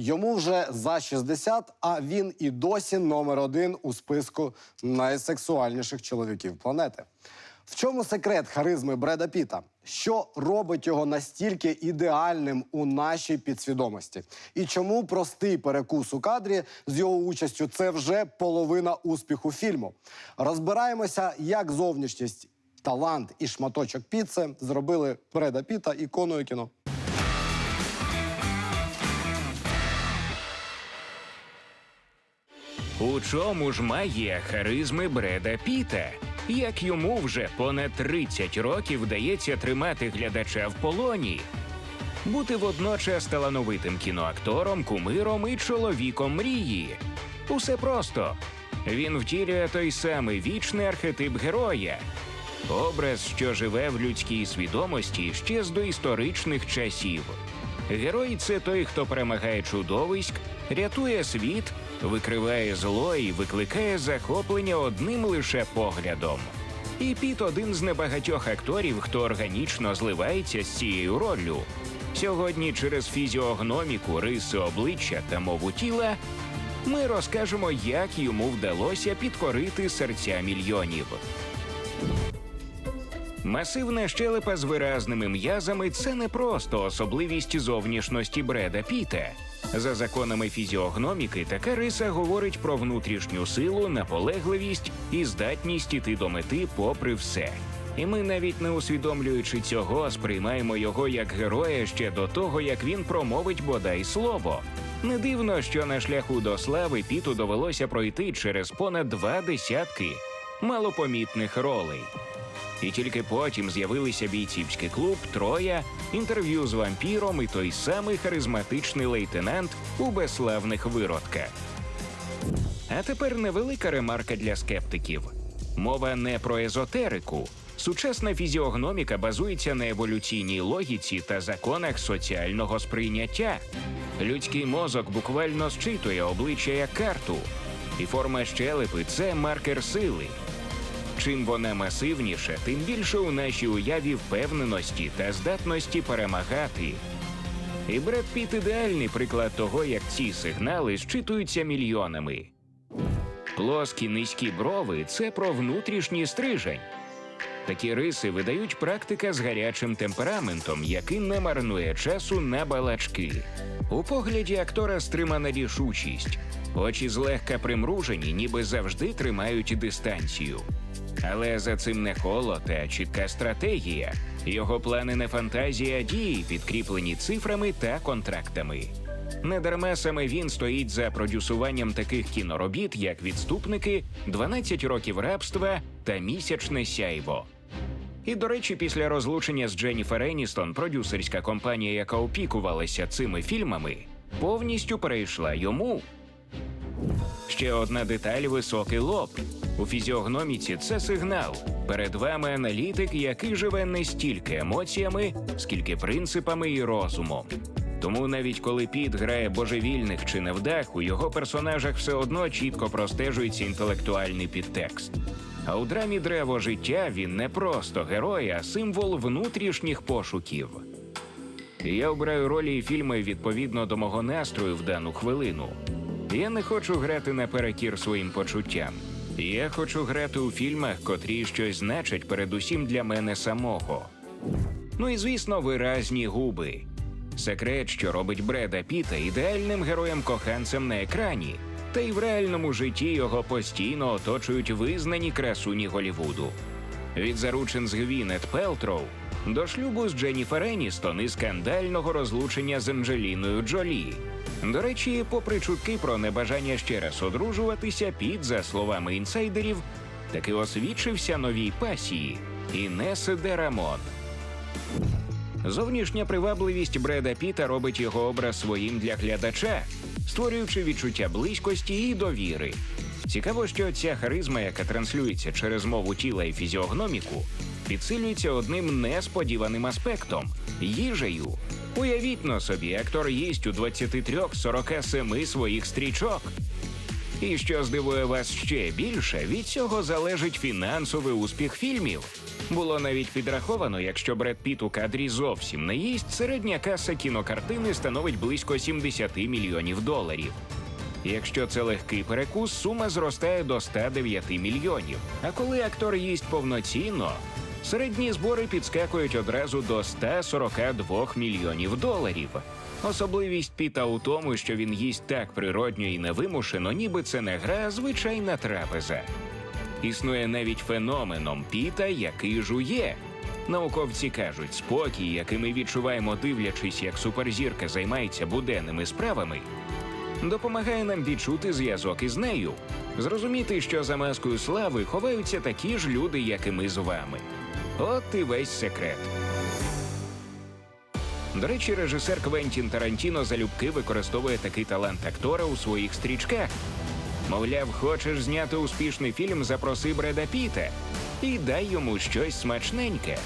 Йому вже за 60, а він і досі номер один у списку найсексуальніших чоловіків планети. В чому секрет харизми Бреда Піта? Що робить його настільки ідеальним у нашій підсвідомості? І чому простий перекус у кадрі з його участю це вже половина успіху фільму? Розбираємося, як зовнішність, талант і шматочок піци зробили Бреда Піта іконою кіно. У чому ж магія харизми Бреда Піта? Як йому вже понад 30 років вдається тримати глядача в полоні? Бути водночас талановитим кіноактором, кумиром і чоловіком мрії. Усе просто. Він втілює той самий вічний архетип героя. Образ, що живе в людській свідомості ще з доісторичних часів. Герой це той, хто перемагає чудовиськ, рятує світ, викриває зло і викликає захоплення одним лише поглядом. І Піт один з небагатьох акторів, хто органічно зливається з цією роллю. Сьогодні через фізіогноміку, риси обличчя та мову тіла ми розкажемо, як йому вдалося підкорити серця мільйонів. Масивна щелепа з виразними м'язами це не просто особливість зовнішності Бреда Піта. За законами фізіогноміки, така риса говорить про внутрішню силу, наполегливість і здатність іти до мети попри все. І ми, навіть не усвідомлюючи цього, сприймаємо його як героя ще до того, як він промовить бодай слово. Не дивно, що на шляху до слави Піту довелося пройти через понад два десятки малопомітних ролей. І тільки потім з'явилися бійцівський клуб, троя, інтерв'ю з вампіром і той самий харизматичний лейтенант у безславних виродках. А тепер невелика ремарка для скептиків. Мова не про езотерику. Сучасна фізіогноміка базується на еволюційній логіці та законах соціального сприйняття. Людський мозок буквально зчитує обличчя як карту, і форма щелепи це маркер сили. Чим вона масивніша, тим більше у нашій уяві впевненості та здатності перемагати. І Бред Піт ідеальний приклад того, як ці сигнали зчитуються мільйонами. Плоскі низькі брови це про внутрішній стрижень. Такі риси видають практика з гарячим темпераментом, який не марнує часу на балачки. У погляді актора стримана рішучість. Очі злегка примружені, ніби завжди тримають дистанцію. Але за цим не холод, а чітка стратегія. Його плани не фантазія, а дії, підкріплені цифрами та контрактами. Недарма саме він стоїть за продюсуванням таких кіноробіт, як відступники, «12 років рабства та місячне сяйво. І, до речі, після розлучення з Дженніфер Еністон, продюсерська компанія, яка опікувалася цими фільмами, повністю перейшла йому. Ще одна деталь високий лоб. У фізіогноміці це сигнал. Перед вами аналітик, який живе не стільки емоціями, скільки принципами і розумом. Тому навіть коли Піт грає божевільних чи невдах, у його персонажах все одно чітко простежується інтелектуальний підтекст. А у драмі Древо життя він не просто герой, а символ внутрішніх пошуків. Я обираю ролі і фільми відповідно до мого настрою в дану хвилину. Я не хочу грати наперекір своїм почуттям. Я хочу грати у фільмах, котрі щось значать передусім для мене самого. Ну і звісно, виразні губи. Секрет, що робить Бреда Піта ідеальним героєм-коханцем на екрані, та й в реальному житті його постійно оточують визнані красуні Голівуду. Від заручин з Гвінет Пелтроу до шлюбу з Дженніфер Еністон і скандального розлучення з Анджеліною Джолі. До речі, попри чутки про небажання ще раз одружуватися, Піт, за словами інсайдерів, таки освідчився новій пасії Інеси де Рамон. Зовнішня привабливість Бреда Піта робить його образ своїм для глядача, створюючи відчуття близькості і довіри. Цікаво, що ця харизма, яка транслюється через мову тіла і фізіогноміку, підсилюється одним несподіваним аспектом їжею. Уявіть на собі, актор їсть у 23-47 своїх стрічок. І що здивує вас ще більше, від цього залежить фінансовий успіх фільмів. Було навіть підраховано, якщо Бред Піт у кадрі зовсім не їсть, середня каса кінокартини становить близько 70 мільйонів доларів. Якщо це легкий перекус, сума зростає до 109 мільйонів. А коли актор їсть повноцінно, середні збори підскакують одразу до 142 мільйонів доларів. Особливість Піта у тому, що він їсть так природньо і невимушено, ніби це не гра, а звичайна трапеза. Існує навіть феноменом Піта, який жує. Науковці кажуть, спокій, який ми відчуваємо, дивлячись, як суперзірка займається буденними справами, допомагає нам відчути зв'язок із нею, зрозуміти, що за маскою слави ховаються такі ж люди, як і ми з вами. От і весь секрет. До речі, режисер Квентін Тарантіно залюбки використовує такий талант актора у своїх стрічках. Мовляв, хочеш зняти успішний фільм, запроси Бреда Піта і дай йому щось смачненьке.